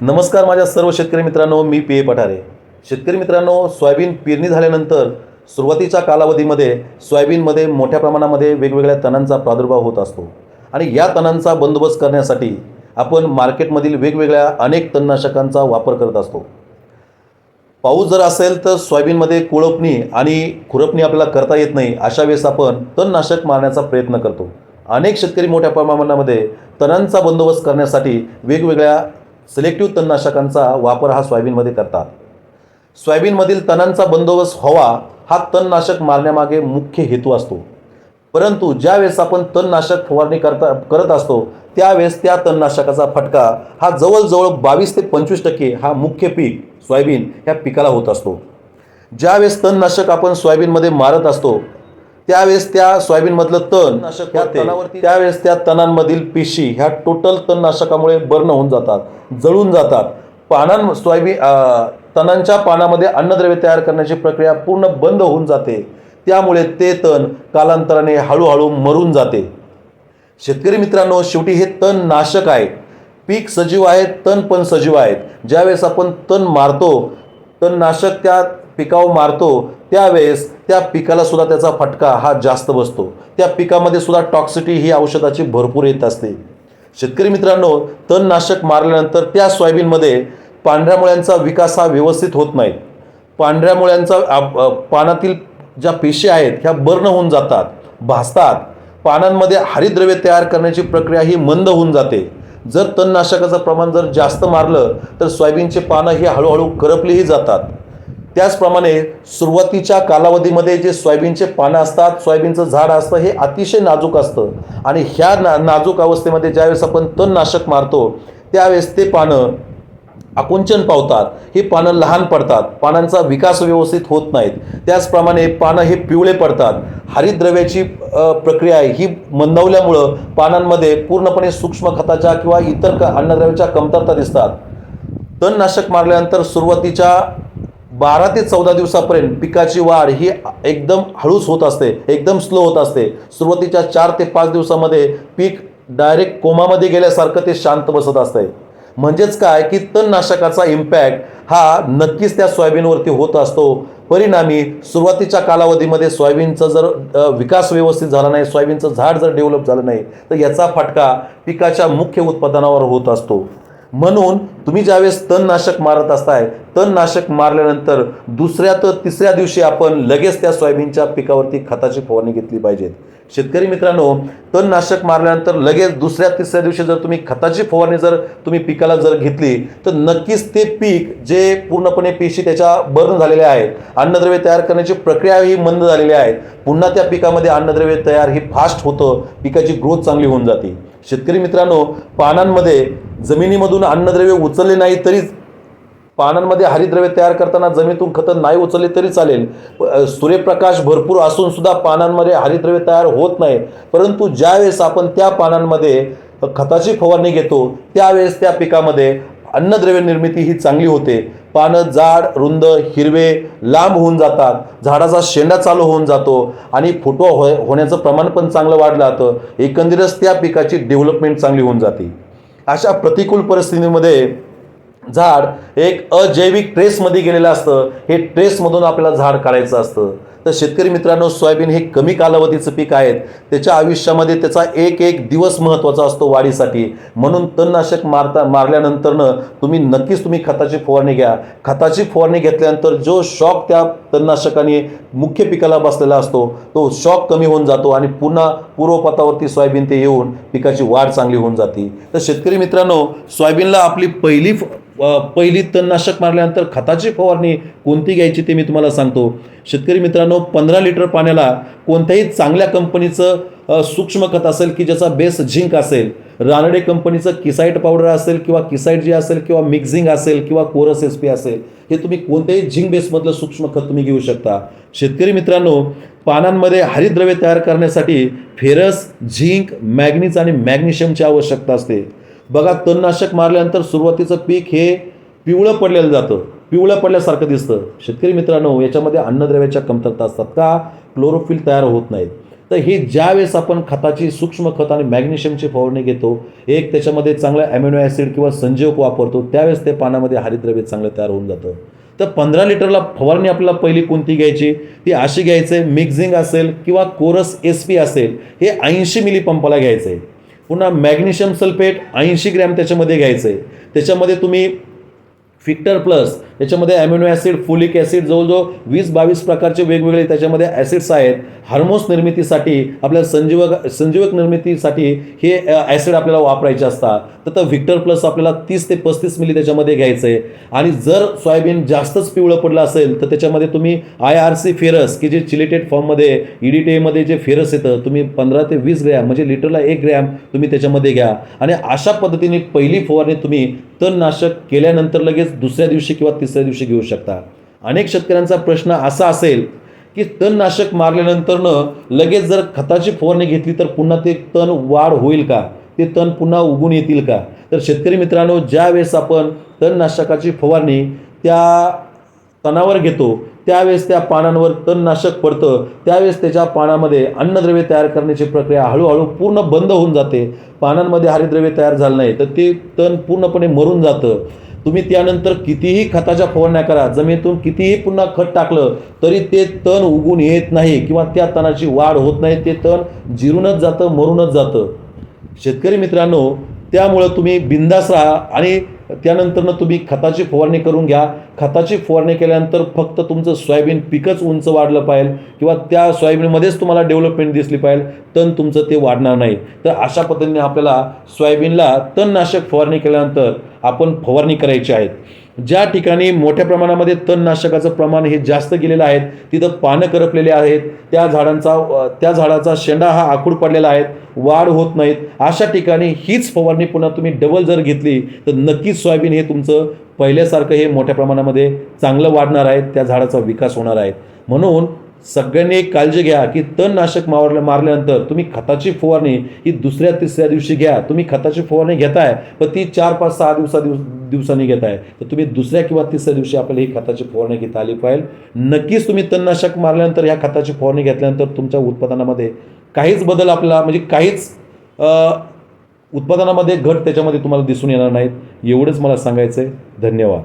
नमस्कार माझ्या सर्व शेतकरी मित्रांनो मी पी ए पठारे. शेतकरी मित्रांनो सोयाबीन पेरणी झाल्यानंतर सुरुवातीच्या कालावधीमध्ये सोयाबीनमध्ये मोठ्या प्रमाणामध्ये वेगवेगळ्या तणांचा प्रादुर्भाव होत असतो. आणि या तणांचा बंदोबस्त करण्यासाठी आपण मार्केटमधील वेगवेगळ्या अनेक तणनाशकांचा वापर करत असतो. पाऊस जर असेल तर सोयाबीनमध्ये कुळपणी आणि खुरपणी आपल्याला करता येत नाही अशा वेळेस आपण तणनाशक मारण्याचा प्रयत्न करतो. अनेक शेतकरी मोठ्या प्रमाणामध्ये तणांचा बंदोबस्त करण्यासाठी वेगवेगळ्या सिलेक्टिव्ह तणनाशकांचा वापर हा सोयाबीनमध्ये करतात. सोयाबीनमधील तणांचा बंदोबस्त व्हावा हा तणनाशक मारण्यामागे मुख्य हेतू असतो. परंतु ज्यावेळेस आपण तणनाशक फवारणी करता करत असतो त्यावेळेस त्या तणनाशकाचा फटका हा जवळजवळ बावीस ते पंचवीस टक्के हा मुख्य पीक सोयाबीन ह्या पिकाला होत असतो. ज्यावेळेस तणनाशक आपण सोयाबीनमध्ये मारत असतो त्यावेळेस त्या सोयाबीनमधलं तण ह्या तणावरती त्यावेळेस त्या तणांमधील पेशी ह्या टोटल तणनाशकामुळे बर्न होऊन जातात जळून जातात. पानां सोयाबीन तणांच्या पानामध्ये अन्नद्रव्य तयार करण्याची प्रक्रिया पूर्ण बंद होऊन जाते. त्यामुळे ते तण कालांतराने हळूहळू मरून जाते. शेतकरी मित्रांनो शेवटी हे तण नाशक आहे. पीक सजीव आहे तण पण सजीव आहेत. ज्यावेळेस आपण तण मारतो तणनाशक त्या पिकावर मारतो त्यावेळेस त्या पिकाला सुद्धा त्याचा फटका हा जास्त बसतो. त्या पिकामध्ये सुद्धा टॉक्सिटी ही औषधाची भरपूर येत असते. शेतकरी मित्रांनो तणनाशक मारल्यानंतर त्या सोयाबीनमध्ये पांढऱ्या मुळ्यांचा विकास हा व्यवस्थित होत नाही. पांढऱ्या मुळ्यांचा पानातील ज्या पेशी आहेत ह्या बर्न होऊन जातात भासतात पानांमध्ये हरिद्रव्य तयार करण्याची प्रक्रिया ही मंद होऊन जाते. जर तणनाशकाचं प्रमाण जर जास्त मारलं तर सोयाबीनचे पानं ही हळूहळू करपलीही जातात. त्याचप्रमाणे सुरुवातीच्या कालावधीमध्ये जे सोयाबीनचे पानं असतात सोयाबीनचं झाड असतं हे अतिशय नाजूक असतं. आणि ह्या ना नाजूक अवस्थेमध्ये ज्यावेळेस आपण तणनाशक मारतो त्यावेळेस ते पानं आकुंचन पावतात. ही पानं लहान पडतात. पानांचा विकास व्यवस्थित होत नाहीत. त्याचप्रमाणे पानं हे पिवळे पडतात. हरितद्रव्याची प्रक्रिया आहे. ही मंदवल्यामुळं पानांमध्ये पूर्णपणे सूक्ष्म खताच्या किंवा इतर क अन्नद्रव्याच्या कमतरता दिसतात. तणनाशक मारल्यानंतर सुरुवातीच्या बारा ते चौदा दिवसापर्यंत पिकाची वाढ ही एकदम हळूच होत असते एकदम स्लो होत असते. सुरुवातीच्या चार ते पाच दिवसामध्ये पीक डायरेक्ट कोमामध्ये गेल्यासारखं ते शांत बसत असते म्हणजेच काय की तणनाशकाचा इम्पॅक्ट हा नक्कीच त्या सोयाबीनवरती होत असतो. परिणामी सुरुवातीच्या कालावधीमध्ये सोयाबीनचा जर विकास व्यवस्थित झाला नाही सोयाबीनचं झाड जर डेव्हलप झालं नाही तर याचा फटका पिकाच्या मुख्य उत्पादनावर होत असतो. म्हणून तुम्ही ज्यावेळेस तणनाशक मारत असताय तणनाशक मारल्यानंतर दुसऱ्या तर तिसऱ्या दिवशी आपण लगेच त्या सोयाबीनच्या पिकावरती खताची फवारणी घेतली पाहिजेत. शेतकरी मित्रांनो तणनाशक मारल्यानंतर लगेच दुसऱ्या तिसऱ्या दिवशी जर तुम्ही खताची फवारणी जर तुम्ही पिकाला जर घेतली तर नक्कीच ते पीक जे पूर्णपणे पेशी त्याच्या बर्न झालेले आहेत अन्नद्रव्य तयार करण्याची प्रक्रिया ही मंद झालेली आहे पुन्हा त्या पिकामध्ये अन्नद्रव्य तयार ही फास्ट होतं पिकाची ग्रोथ चांगली होऊन जाते. शेतकरी मित्रांनो पानांमध्ये जमिनीमधून अन्नद्रव्य उचलले नाही तरी पानांमध्ये हरिद्रव्य तयार करताना जमिनीतून खतं नाही उचलले तरी चालेल. सूर्यप्रकाश भरपूर असून सुद्धा पानांमध्ये हरिद्रव्य तयार होत नाही. परंतु ज्यावेळेस आपण त्या पानांमध्ये खताची फवारणी घेतो त्यावेळेस त्या पिकामध्ये अन्नद्रव्य निर्मिती ही चांगली होते. पानं जाड रुंद हिरवे लांब होऊन जातात. झाडाचा शेंडा चालू होऊन जातो आणि फुटवा हो होण्याचं प्रमाण पण चांगलं वाढलं जातं. एकंदरीतच त्या पिकाची डेव्हलपमेंट चांगली होऊन जाते. अशा प्रतिकूल परिस्थितीमध्ये झाड एक अजैविक ट्रेसमध्ये गेलेलं असतं. हे ट्रेसमधून आपल्याला झाड काढायचं असतं. तर शेतकरी मित्रांनो सोयाबीन हे कमी कालावधीचं पीक आहेत त्याच्या आयुष्यामध्ये त्याचा एक एक दिवस महत्त्वाचा असतो वाढीसाठी. म्हणून तणनाशक मारता मारल्यानंतरनं तुम्ही नक्कीच तुम्ही खताची फवारणी घ्या. खताची फवारणी घेतल्यानंतर जो शॉक त्या तणनाशकाने मुख्य पिकाला बसलेला असतो तो शॉक कमी होऊन जातो आणि पुन्हा पूर्वपथावरती सोयाबीन ते येऊन पिकाची वाढ चांगली होऊन जाते. तर शेतकरी मित्रांनो सोयाबीनला आपली पहिली फ- पहिली तणनाशक मारल्यानंतर खताची फवारणी कोणती घ्यायची ते मी तुम्हाला सांगतो. शेतकरी मित्रांनो पंधरा लिटर पाण्याला कोणत्याही चांगल्या कंपनीचं सूक्ष्म खत असेल की ज्याचा बेस झिंक असेल रानडे कंपनीचं किसाईट पावडर असेल किंवा किसाईट जे असेल किंवा मिक्झिंग असेल किंवा कोरस एस पी असेल हे तुम्ही कोणत्याही झिंक बेसमधलं सूक्ष्म खत तुम्ही घेऊ शकता. शेतकरी मित्रांनो पानांमध्ये हरितद्रव्य तयार करण्यासाठी फेरस झिंक मॅग्नीज आणि मॅग्नेशियमची आवश्यकता असते. बघा तणनाशक मारल्यानंतर सुरुवातीचं पीक हे पिवळं पडलेलं जातं. पिवळं पडल्यासारखं दिसतं. शेतकरी मित्रांनो याच्यामध्ये अन्नद्रव्याच्या कमतरता असतात का? क्लोरोफिल तयार होत नाहीत. तर ही ज्यावेळेस आपण खताची सूक्ष्म खत आणि मॅग्नेशियमची फवारणी घेतो एक त्याच्यामध्ये चांगलं ॲमिनो ॲसिड किंवा संजीवक वापरतो त्यावेळेस ते पानामध्ये हरिद्रव्य चांगलं तयार होऊन जातं. तर पंधरा लिटरला फवारणी आपल्याला पहिली कोणती घ्यायची? ती अशी घ्यायचं आहे मिक्झिंग असेल किंवा कोरस एस पी असेल हे ऐंशी मिली पंपाला घ्यायचं आहे पुन्हा मॅग्नेशियम सल्फेट ऐंशी ग्रॅम त्याच्यामध्ये घ्यायचं आहे त्याच्यामध्ये तुम्ही फिक्टर प्लस याच्यामध्ये ॲमिनो ॲसिड फोलिक ॲसिड जवळजवळ वीस बावीस प्रकारचे वेगवेगळे त्याच्यामध्ये ॲसिड्स आहेत. हार्मोन्स निर्मितीसाठी आपल्याला संजीवक संजीवक निर्मितीसाठी हे ॲसिड आपल्याला वापरायचे असतात. तर तर व्हिक्टर प्लस आपल्याला तीस ते पस्तीस मिली त्याच्यामध्ये घ्यायचं आहे आणि जर सोयाबीन जास्तच पिवळं पडलं असेल तर त्याच्यामध्ये तुम्ही आय आर सी फेरस की जे चिलेटेड फॉर्ममध्ये ई डी जे फेरस येतं तुम्ही पंधरा ते वीस ग्रॅम म्हणजे लिटरला एक ग्रॅम तुम्ही त्याच्यामध्ये घ्या. आणि अशा पद्धतीने पहिली फवारणी तुम्ही तणनाशक केल्यानंतर लगेच दुसऱ्या दिवशी किंवा तिसऱ्या दिवशी घेऊ शकता. अनेक शेतकऱ्यांचा प्रश्न असा असेल की तणनाशक मारल्यानंतरनं लगेच जर खताची फवारणी घेतली तर पुन्हा ते तण वाढ होईल का? ते तण पुन्हा उगून येतील का? तर शेतकरी मित्रांनो ज्या वेळेस आपण तणनाशकाची फवारणी त्या तणावर घेतो त्यावेळेस त्या पानांवर तणनाशक पडतं त्यावेळेस त्याच्या पानामध्ये अन्नद्रव्य तयार करण्याची प्रक्रिया हळूहळू पूर्ण बंद होऊन जाते. पानांमध्ये हरिद्रव्य तयार झालं नाही तर ते तण पूर्णपणे मरून जातं. तुम्ही त्यानंतर कितीही खताच्या फवारण्या करा जमिनीतून कितीही पुन्हा खत टाकलं तरी ते तण उगून येत नाही किंवा त्या तणाची वाढ होत नाही. ते तण जिरूनच जातं मरूनच जातं. शेतकरी मित्रांनो त्यामुळं तुम्ही बिंदास राहा आणि त्यानंतरनं तुम्ही खताची फवारणी करून घ्या. खताची फवारणी केल्यानंतर फक्त तुमचं सोयाबीन पिकच उंच वाढलं पाहिजे किंवा त्या सोयाबीनमध्येच तुम्हाला डेव्हलपमेंट दिसली पाहिजे तण तुमचं ते वाढणार नाही. तर अशा पद्धतीने आपल्याला सोयाबीनला तणनाशक फवारणी केल्यानंतर आपण फवारणी करायची आहेत. ज्या ठिकाणी मोठ्या प्रमाणामध्ये तणनाशकाचं प्रमाण हे जास्त गेलेलं आहे तिथं पानं करपलेले आहेत त्या झाडांचा त्या झाडाचा शेंडा हा आखूड पडलेला आहे वाढ होत नाहीत. अशा ठिकाणी हीच फवारणी पुन्हा तुम्ही डबल जर घेतली तर नक्कीच सोयाबीन हे तुमचं पहिल्यासारखं हे मोठ्या प्रमाणामध्ये चांगलं वाढणार आहे त्या झाडाचा विकास होणार आहे. म्हणून सगळ्यांनी एक काळजी घ्या की तणनाशक मारल्या मारल्यानंतर तुम्ही खताची फवारणी ही दुसऱ्या तिसऱ्या दिवशी घ्या. तुम्ही खताची फवारणी घेताय पण ती चार पाच सहा दिवसा दिवस दिवसांनी घेताय. तर तुम्ही दुसऱ्या किंवा तिसऱ्या दिवशी आपल्याला ही खताची फवारणी घेता आली पाहिजे. नक्कीच तुम्ही तणनाशक मारल्यानंतर ह्या खताची फवारणी घेतल्यानंतर तुमच्या उत्पादनामध्ये काहीच बदल आपला म्हणजे काहीच उत्पादनामध्ये घट त्याच्यामध्ये तुम्हाला दिसून येणार नाहीत. एवढंच मला सांगायचं आहे धन्यवाद.